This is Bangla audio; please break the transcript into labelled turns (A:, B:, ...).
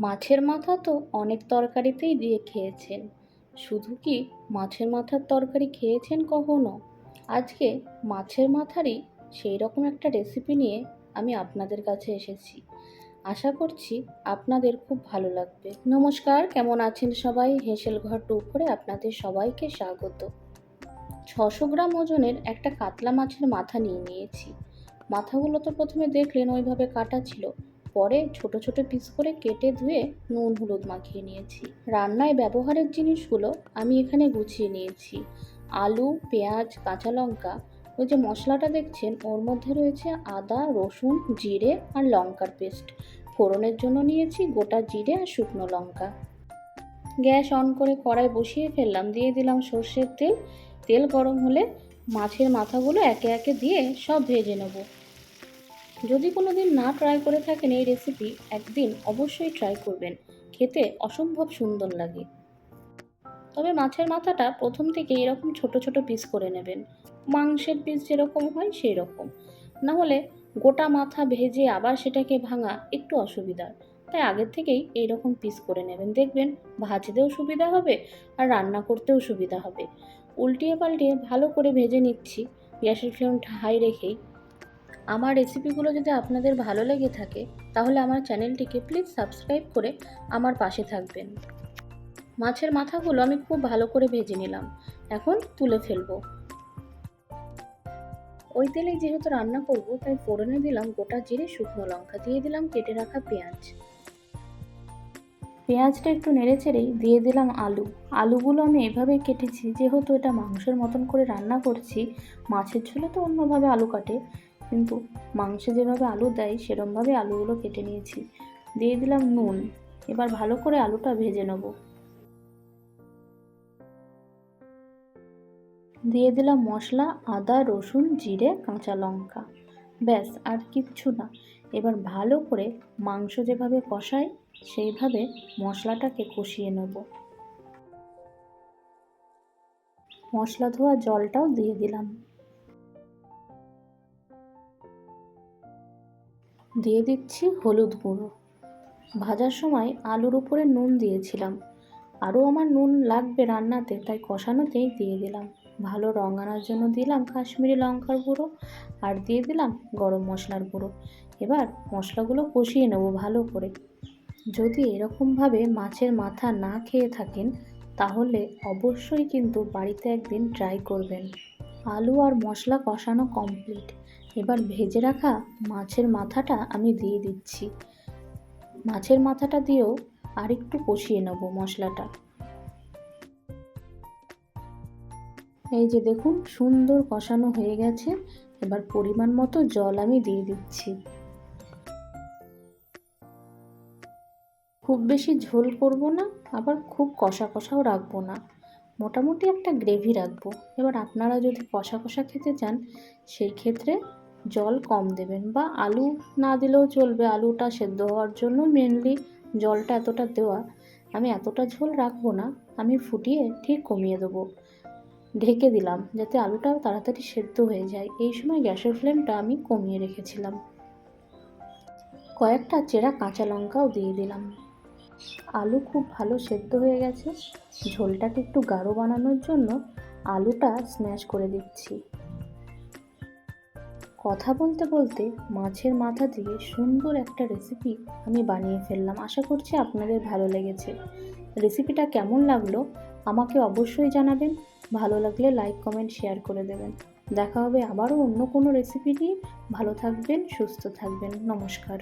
A: মাছের মাথা তো অনেক তরকারিতেই দিয়ে খেয়েছেন। শুধু কি মাছের মাথার তরকারি খেয়েছেন কখনো? আজকে মাছের মাথারই সেই রকম একটা রেসিপি নিয়ে আমি আপনাদের কাছে এসেছি। আশা করছি আপনাদের খুব ভালো লাগবে। নমস্কার, কেমন আছেন সবাই? হেসেল ঘর টু করে আপনাদের সবাইকে স্বাগত। ছশো গ্রাম ওজনের একটা কাতলা মাছের মাথা নিয়ে নিয়েছি। মাথাগুলো তো প্রথমে দেখলেন ওইভাবে কাটা ছিল। পরে ছোট ছোট পিস করে কেটে ধুয়ে নুন হলুদ মাখিয়ে নিয়েছি। রান্নায় ব্যবহারের জিনিসগুলো আমি এখানে গুছিয়ে নিয়েছি। আলু, পেঁয়াজ, কাঁচা লঙ্কা, ওই যে মশলাটা দেখছেন, ওর মধ্যে রয়েছে আদা, রসুন, জিরে আর লঙ্কার পেস্ট। ফোড়নের জন্য নিয়েছি গোটা জিরে আর শুকনো লঙ্কা। গ্যাস অন করে কড়াই বসিয়ে ফেললাম, দিয়ে দিলাম সর্ষের তেল। তেল গরম হলে মাছের মাথাগুলো একে একে দিয়ে সব ভেজে নেব। যদি কোনো দিন না ট্রাই করে থাকেন এই রেসিপি একদিন অবশ্যই ট্রাই করবেন। খেতে অসম্ভব সুন্দর লাগে। তবে মাছের মাথাটা প্রথম থেকে এরকম ছোট ছোট পিস করে নেবেন। মাংসের পিস যেরকম হয় সেই রকম না হলে গোটা মাথা ভেজে আবার সেটাকে ভাঙা একটু অসুবিধার তাই আগের থেকেই এই রকম পিস করে নেবেন। দেখবেন ভাজতেও সুবিধা হবে আর রান্না করতেও সুবিধা হবে। উল্টিয়ে পাল্টিয়ে ভালো করে ভেজে নিচ্ছি। গ্যাসের ফ্লেমটা হাই রেখেই আমার রেসিপিগুলো যদি আপনাদের ভালো লেগে থাকে, তাহলে আমার চ্যানেলটিকে প্লিজ সাবস্ক্রাইব করে আমার পাশে থাকবেন। মাছের মাথাগুলো আমি খুব ভালো করে ভেজে নিলাম। এখন তুলে ফেলব। ওই তেলেই যেহেতু রান্না করব, তাই ফোড়নে দিলাম গোটা জিরে, শুকনো লঙ্কা দিয়ে দিলাম, কেটে রাখা পেঁয়াজ। পেঁয়াজটা একটু নেড়ে চেড়েই দিয়ে দিলাম আলু। আলুগুলো আমি এভাবেই কেটেছি, যেহেতু এটা মাংসের মতন করে রান্না করছি, মাছের ঝোলে তো অন্যভাবে আলু কাটে কিন্তু মাংসে যেভাবে আলু দেয়, সেরমভাবে আলুগুলো কেটে নিয়েছি। দিয়ে দিলাম নুন। এবার ভালো করে আলুটা ভেজে নেব। দিয়ে দিলাম মশলা, আদা, রসুন, জিরে, কাঁচা লঙ্কা। ব্যাস, আর কিচ্ছু না। এবার ভালো করে মাংস যেভাবে কষায় সেইভাবে মশলাটাকে কষিয়ে নেব। মশলা ধোয়া জলটাও দিয়ে দিলাম। দিয়ে দিচ্ছি হলুদ গুঁড়ো। ভাজার সময় আলুর উপরে নুন দিয়েছিলাম। আরও আমার নুন লাগবে রান্নাতে, তাই কষানোতেই দিয়ে দিলাম। ভালো রঙ আনার জন্য দিলাম কাশ্মীরি লঙ্কার গুঁড়ো আর দিয়ে দিলাম গরম মশলার গুঁড়ো। এবার মশলাগুলো কষিয়ে নেব ভালো করে। যদি এরকমভাবে মাছের মাথা না খেয়ে থাকেন, তাহলে অবশ্যই কিন্তু বাড়িতে একদিন ট্রাই করবেন। আলু আর মশলা কষানো কমপ্লিট। এবার ভেজে রাখা মাছের মাথাটা আমি দিয়ে দিচ্ছি। মাছের মাথাটা দিয়েও আরেকটু কষিয়ে নেব মশলাটা। এই যে দেখুন, সুন্দর কষানো হয়ে গেছে। এবার পরিমাণ মতো জল আমি দিয়ে দিচ্ছি। খুব বেশি ঝোল করব না, আবার খুব কষা কষাও রাখব না। মোটামুটি একটা গ্রেভি রাখব। এবার আপনারা যদি কষা কষা খেতে চান, সেই ক্ষেত্রে জল কম দেবেন বা আলু না দিলেও চলবে। আলুটা সেদ্ধ হওয়ার জন্য মেনলি জলটা এতটা দেওয়া। আমি এতটা ঝোল রাখব না, আমি ফুটিয়ে ঠিক কমিয়ে দেবো। ঢেকে দিলাম যাতে আলুটা তাড়াতাড়ি সেদ্ধ হয়ে যায়। এই সময় গ্যাসের ফ্লেমটা আমি কমিয়ে রেখেছিলাম। কয়েকটা চেরা কাঁচা লঙ্কাও দিয়ে দিলাম। আলু খুব ভালো সেদ্ধ হয়ে গেছে। ঝোলটাকে একটু গাঢ় বানানোর জন্য আলুটা স্ম্যাশ করে দিচ্ছি। কথা বলতে বলতে মাছের মাথা দিয়ে সুন্দর একটা রেসিপি আমি বানিয়ে ফেললাম। আশা করছি আপনাদের ভালো লেগেছে। রেসিপিটা কেমন লাগল আমাকে অবশ্যই জানাবেন। ভালো লাগলে লাইক কমেন্ট শেয়ার করে দেবেন। দেখা হবে আবারও অন্য কোনো রেসিপি নিয়ে। ভালো থাকবেন, সুস্থ থাকবেন। নমস্কার।